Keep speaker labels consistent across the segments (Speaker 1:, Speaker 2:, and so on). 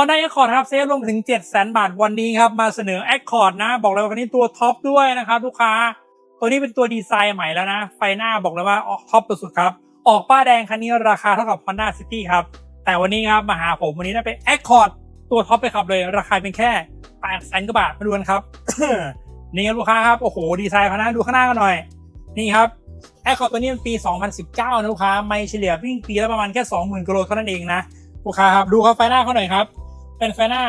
Speaker 1: Honda Accord ครับเซฟลงถึง7 0 0 0 0 บาทวันนี้ครับ มาเสนอ Accord นะ บอกเลยว่าคันนี้ตัวท็อปด้วยนะครับลูกค้า ตัวนี้เป็นตัวดีไซน์ใหม่แล้วนะ ไฟหน้าบอกเลยว่าออกท็อปสุดๆครับ ออกป้าแดงคันนี้ราคาเท่ากับ Honda City ครับ แต่วันนี้ครับมาหาผมวันนี้ได้เป็น Accord ตัวท็อปไปขับเลย ราคาเป็นแค่8แสนกว่าบาทมาดูกันครับ นี่ครับลูกค้าครับ โอ้โห ดีไซน์คันหน้าดูข้างหน้ากันหน่อย นี่ครับแอคคอร์ตัวนี้มันปี 2019 นะลูกค้า ไม่เฉลี่ยวิ่งปีละประมาณแค่ 20,000กิโลเท่านั้นเองนะ ลูกค้าครับ ดูครับไฟหน้าเขาหน่อยครับ เป็นไฟหน้า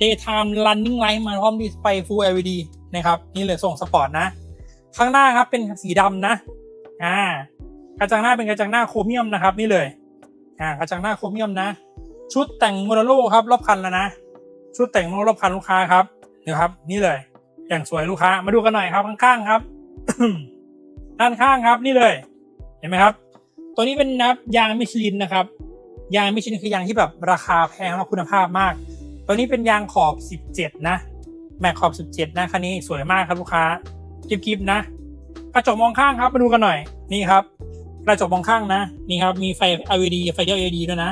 Speaker 1: daytime running light มาพร้อมดิสไฟ full LED นะครับ นี่เลยส่งสปอร์ตนะ ข้างหน้าครับเป็นสีดำนะ อ่ากระจังหน้าเป็นกระจังหน้าโครเมียมนะครับ นี่เลยอ่ากระจังหน้าโครเมียมนะ ชุดแต่งโมโนโลครับรอบคันแล้วนะ ชุดแต่งโมโนรอบคันลูกค้าครับเดี๋ยวครับ นี่เลยอย่างสวยลูกค้ามาดูกันหน่อยครับข้างๆครับ ด้านข้างครับนี่เลย เห็นไหมครับ ตัวนี้เป็นนับยางมิชลินนะครับ ยางมิชลินคือยางที่แบบราคาแพงและคุณภาพมาก ตัวนี้เป็นยางขอบ 17 นะ แม็กขอบ 17 นะคันนี้สวยมากครับลูกค้ากิบๆนะ กระจกมองข้างครับมาดูกันหน่อยนี่ครับ กระจกมองข้างนะนี่ครับมีไฟ LED ไฟเดียว LED ด้วยนะ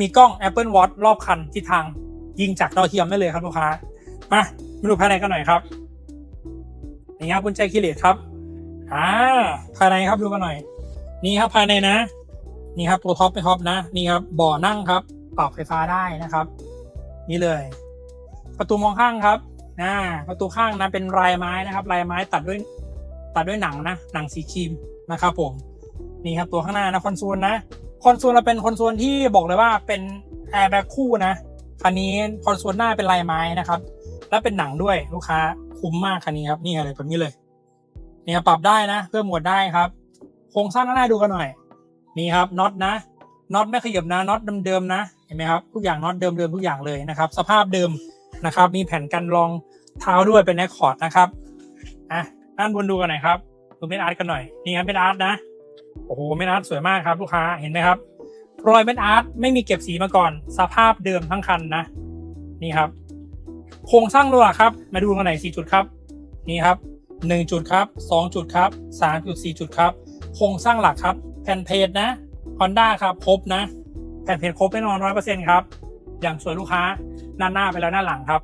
Speaker 1: มีกล้อง Apple Watch รอบคันที่ทางยิงจากดาวเทียมได้เลยครับลูกค้ามามาดูภายในกันหน่อยครับนี่ครับกุญแจคีย์เลสครับอ่าภายในครับดูกันหน่อย นี่ครับภายในนะ นี่ครับตัวท็อปไปท็อปนะนี่ครับบ่อนั่งครับปรับไฟฟ้าได้นะครับ นี่เลย ประตูมองข้างครับอ่าประตูข้างนะเป็นลายไม้นะครับลายไม้ตัดด้วยตัดด้วยหนังนะหนังสีครีมนะครับผมนี่ครับตัวข้างหน้านะคอนโซลนะคอนโซลเราเป็นคอนโซลที่บอกเลยว่าเป็นแอร์แบ็คู่นะคันนี้คอนโซลหน้าเป็นลายไม้นะครับ และเป็นหนังด้วยลูกค้าคุ้มมากคันนี้ครับนี่อะไรแบบนี้เลยเนี่ครับปรับได้นะ เพิ่มหมวดได้ครับ โครงสร้างหน้าดูกันหน่อย นี่ครับน็อตนะน็อตไม่ขยับนะน็อตเดิมๆนะเห็นไหมครับทุกอย่างน็อตเดิมๆทุกอย่างเลยนะครับ สภาพเดิมนะครับ มีแผ่นกันรองเท้าด้วยเป็นแอคคอร์ดนะครับอะด้านบนดูกันหน่อยครับดูเป็นอาร์ตกันหน่อยนี่ครับเป็นอาร์ตนะโอ้โหเป็นอาร์ตสวยมากครับลูกค้าเห็นไหมครับรอยเป็นอาร์ตไม่มีเก็บสีมาก่อน สภาพเดิมทั้งคันนะ นี่ครับ โครงสร้างตัวหลักครับ มาดูกันหน่อยสี่จุดครับ นี่ครับหนึ่งจุดครับสองจุดครับสามจุดสี่จุดครับ โครงสร้างหลักครับ แผ่นเพจนะ Honda ครับครบนะ แผ่นเพจครบแน่นอนร้อยเปอร์เซ็นครับ อย่างสวยลูกค้าหน้าหน้าไปแล้วหน้าหลังครับ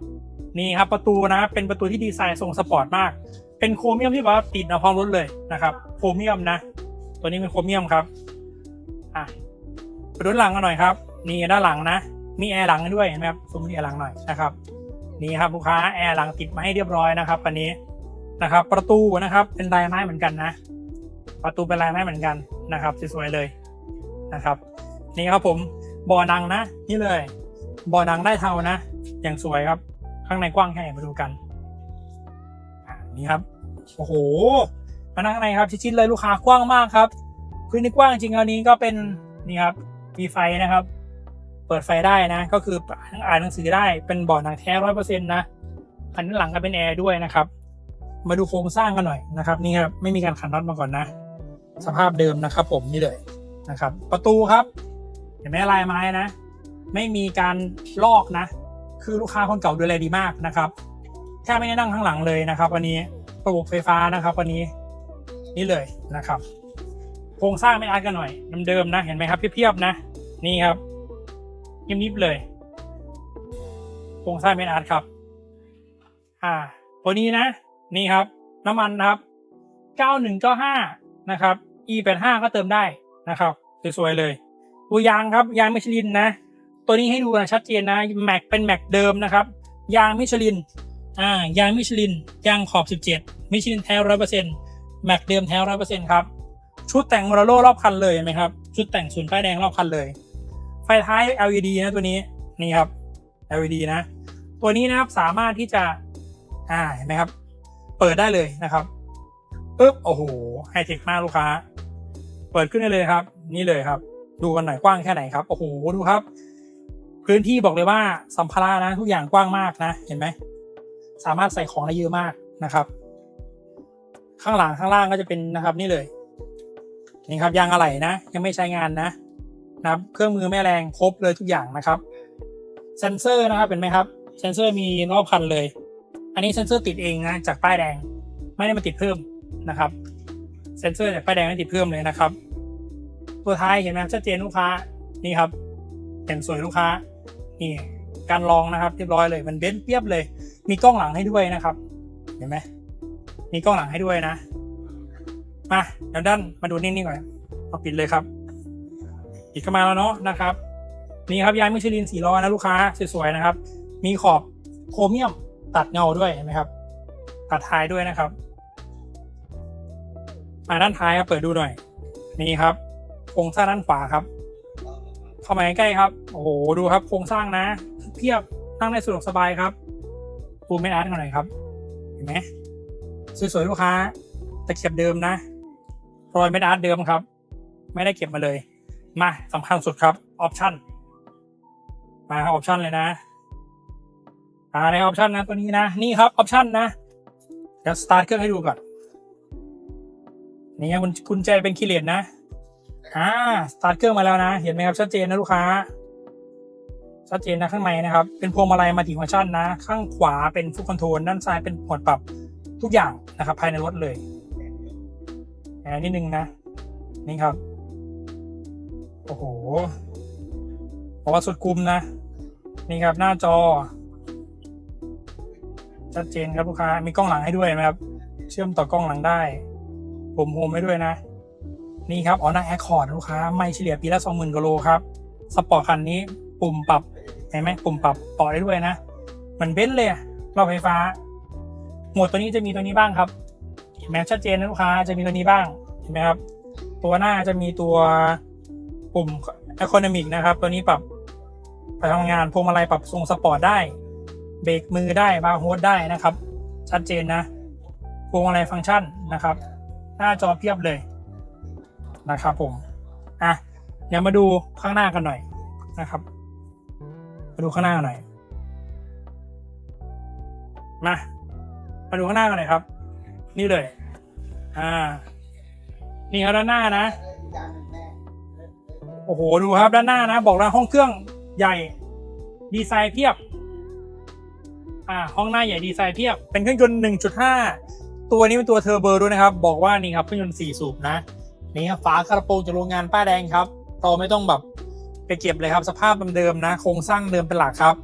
Speaker 1: นี่ครับประตูนะ เป็นประตูที่ดีไซน์ทรงสปอร์ตมาก เป็นโครเมียมที่แบบติดมาพร้อมรถเลยนะครับโครเมียมนะ ตัวนี้เป็นโครเมียมครับอะไปดูด้านหลังกันหน่อยครับ นี่ด้านหลังนะ มีแอร์หลังด้วยเห็นไหมครับซูมที่แอร์หลังหน่อยนะครับนี่ครับลูกค้าแอร์หลังติดมาให้เรียบร้อยนะครับคันนี้นะครับ ประตูนะครับเป็นลายไม้เหมือนกันนะ ประตูเป็นลายไม้เหมือนกัน นะครับสวยๆเลยนะครับ นี่ครับผมบ่อนังนะ นี่เลยบ่อนังได้เทานะ อย่างสวยครับ ข้างในกว้างแค่ไหนมาดูกันนี่ครับโอ้โหมานั่งข้างในครับชิดๆเลยลูกค้ากว้างมากครับพื้นที่กว้างจริงอันนี้ก็เป็นนี่ครับมีไฟนะครับ เปิดไฟได้นะ ก็คืออ่านหนังสือได้เป็นบ่อหนังแท้ร้อยเปอร์เซ็นต์นะอันด้านหลังก็เป็นแอร์ด้วยนะครับ มาดูโครงสร้างกันหน่อยนะครับ นี่ครับไม่มีการขันน็อตมาก่อนนะ สภาพเดิมนะครับ ผมนี่เลยนะครับ ประตูครับ เห็นไหมลายไม้นะ ไม่มีการลอกนะ คือลูกค้าคนเก่าดูแลดีมากนะครับแค่ไม่ได้นั่งข้างหลังเลยนะครับ วันนี้ระบบไฟฟ้านะครับวันนี้นี่เลยนะครับ โครงสร้างไม่อาร์ตกันหน่อยเดิมๆนะ เห็นไหมครับเพียบๆนะ นี่ครับยิบๆเลย โครงสร้างเป็นอาร์ตครับ อ่าตัวนี้นะ นี่ครับ น้ำมันนะครับ 9195 นะครับ E85 ก็เติมได้นะครับสวยๆเลย ตัวยางครับยางมิชลินนะ ตัวนี้ให้ดูนะชัดเจนนะแม็กเป็นแม็กเดิมนะครับ ยางมิชลินอ่ายางมิชลินยางขอบ 17 มิชลินแท้ร้อยเปอร์เซ็นต์แม็กเดิมแท้ร้อยเปอร์เซ็นต์ครับชุดแต่งโมโรโลรอบคันเลยเห็นไหมครับชุดแต่งศูนย์ป้ายแดงรอบคันเลย ไฟท้าย LED นะตัวนี้นี่ครับ LED นะ ตัวนี้นะครับสามารถที่จะอ่าเห็นไหมครับ เปิดได้เลยนะครับ ปึ๊บโอ้โหไฮเทคมากลูกค้า เปิดขึ้นได้เลยครับ นี่เลยครับ ดูกันหน่อยกว้างแค่ไหนครับโอ้โหดูครับ พื้นที่บอกเลยว่าสัมภาระนะ ทุกอย่างกว้างมากนะเห็นไหมสามารถใส่ของได้เยอะมากนะครับ ข้างหลังข้างล่างก็จะเป็นนะครับนี่เลยนี่ครับยางอะไหล่นะ ยังไม่ใช้งานนะนะครับเครื่องมือแม่แรงครบเลยทุกอย่างนะครับ เซนเซอร์นะครับเห็นไหมครับ เซนเซอร์มีรอบคันเลย อันนี้เซนเซอร์ติดเองนะจากป้ายแดง ไม่ได้มาติดเพิ่ม นะครับ เซนเซอร์จากป้ายแดงไม่ติดเพิ่มเลยนะครับ ตัวท้ายเห็นไหมชัดเจนลูกค้านี่ครับเห็นสวยลูกค้านี่การลองนะครับเรียบร้อยเลยมันเบ้นเปียบเลย มีกล้องหลังให้ด้วยนะครับ เห็นไหมมีกล้องหลังให้ด้วยนะมาเดี๋ยวด้านมาดูนิ่งๆก่อนเอาปิดเลยครับปิดเข้ามาแล้วเนาะนะครับ นี่ครับยางมิชลินสีล้อนะลูกค้าสวยๆนะครับ มีขอบโครเมียมตัดเงาด้วยเห็นไหมครับ ตัดท้ายด้วยนะครับ มาด้านท้ายครับเปิดดูหน่อย นี่ครับโครงสร้างด้านขวาครับ เข้ามาใกล้ครับ โอ้โหดูครับโครงสร้างนะเพียบนั่งได้สะดวกสบายครับปูไม่อาร์ตกันหน่อยครับ เห็นไหมสวยๆลูกค้าตะเข็บเดิมนะรอยไม่อาร์ตเดิมครับ ไม่ได้เก็บมาเลย มาสำคัญสุดครับออปชั่นมาออปชั่นเลยนะอ่าในออปชั่นนะตัวนี้นะ นี่ครับออปชั่นนะเดี๋ยวสตาร์ทเครื่องให้ดูก่อน นี่คุณกุญแจเป็นคีย์เลนนะ อ่า สตาร์ทเครื่องมาแล้วนะ เห็นไหมครับ ชัดเจนนะลูกค้า ชัดเจนนะข้างในนะครับ เป็นพวงมาลัยมาติฟังก์ชันนะ ข้างขวาเป็นฟุตคอนโทรล ด้านซ้ายเป็นหัวปรับทุกอย่างนะครับ ภายในรถเลยแอนนิดนึงนะ นี่ครับ โอ้โหบอกว่าสุดคุมนะ นี่ครับหน้าจอ ชัดเจนครับลูกค้า มีกล้องหลังให้ด้วยนะครับ เชื่อมต่อกล้องหลังได้ ผมโฮมให้ด้วยนะ นี่ครับออน่าแอคคอร์ดลูกค้า ไม่เฉลี่ยปีละสองหมื่นกิโลครับ สปอร์ตคันนี้ปุ่มปรับเห็นไหมปุ่มปรับต่อได้ด้วยนะเหมันเบนซ์เลยอะรอบไฟฟ้า หมวดตัวนี้จะมีตัวนี้บ้างครับเห็นไหมชัดเจนนะลูกค้าจะมีตัวนี้บ้างเห็นไหมครับ ตัวหน้าจะมีตัวปุ่ม Economic นะครับ ตัวนี้ปรับไปทำงานพวงมาลัยปรับทรงสปอร์ตได้ เบรกมือได้บาร์โฮสได้นะครับ ชัดเจนนะพวงมาลัยฟังก์ชันนะครับ หน้าจอเพียบเลยนะครับผมอะเดี๋ยวมาดูข้างหน้ากันหน่อยนะครับ มาดูข้างหน้าหน่อยมามาดูข้างหน้ากันหน่อยครับ นี่เลย อ่า นี่ครับด้านหน้านะโอ้โหดูครับด้านหน้านะ บอกแล้วห้องเครื่องใหญ่ดีไซน์เพียบ อ่า ห้องหน้าใหญ่ดีไซน์เพียบ เป็นเครื่องยนต์1.5 ตัวนี้เป็นตัวเทอร์โบด้วยนะครับ บอกว่านี่ครับเครื่องยนต์4สูบนะ นี่ครับฝากระโปรงจากโรงงานป้าแดงครับเราไม่ต้องแบบไปเก็บเลยครับ สภาพเดิมๆนะ โครงสร้างเดิมเป็นหลักครับ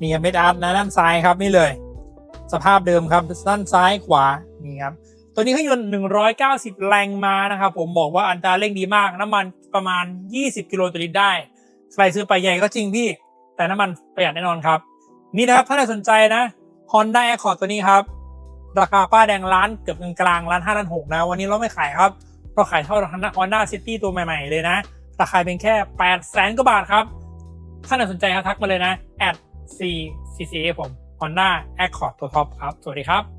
Speaker 1: นี่ครับเมดอาร์ตนะด้านซ้ายครับนี่เลย สภาพเดิมครับด้านซ้ายขวานี่ครับตัวนี้เครื่องยนต์ 190 แรงม้านะครับ ผมบอกว่าอัตราเร่งดีมาก น้ำมันประมาณ 20 กิโลต่อลิตรได้ใครซื้อไปใหญ่ก็จริงพี่ แต่น้ำมันประหยัดแน่นอนครับ นี่นะครับถ้าใครสนใจนะ Honda Accord ตัวนี้ครับ ราคาป้าแดงร้านเกือบกลางร้านห้าล้านหกนะ วันนี้เราไม่ขายครับเราขายเท่า Honda City ตัวใหม่ๆเลยนะ ราคาเป็นแค่แปดแสนกว่าบาทครับ ถ้าสนใจครับทักมาเลยนะ at c c c ผมฮอนด้าแอคคอร์ดตัวท็อปครับ สวัสดีครับ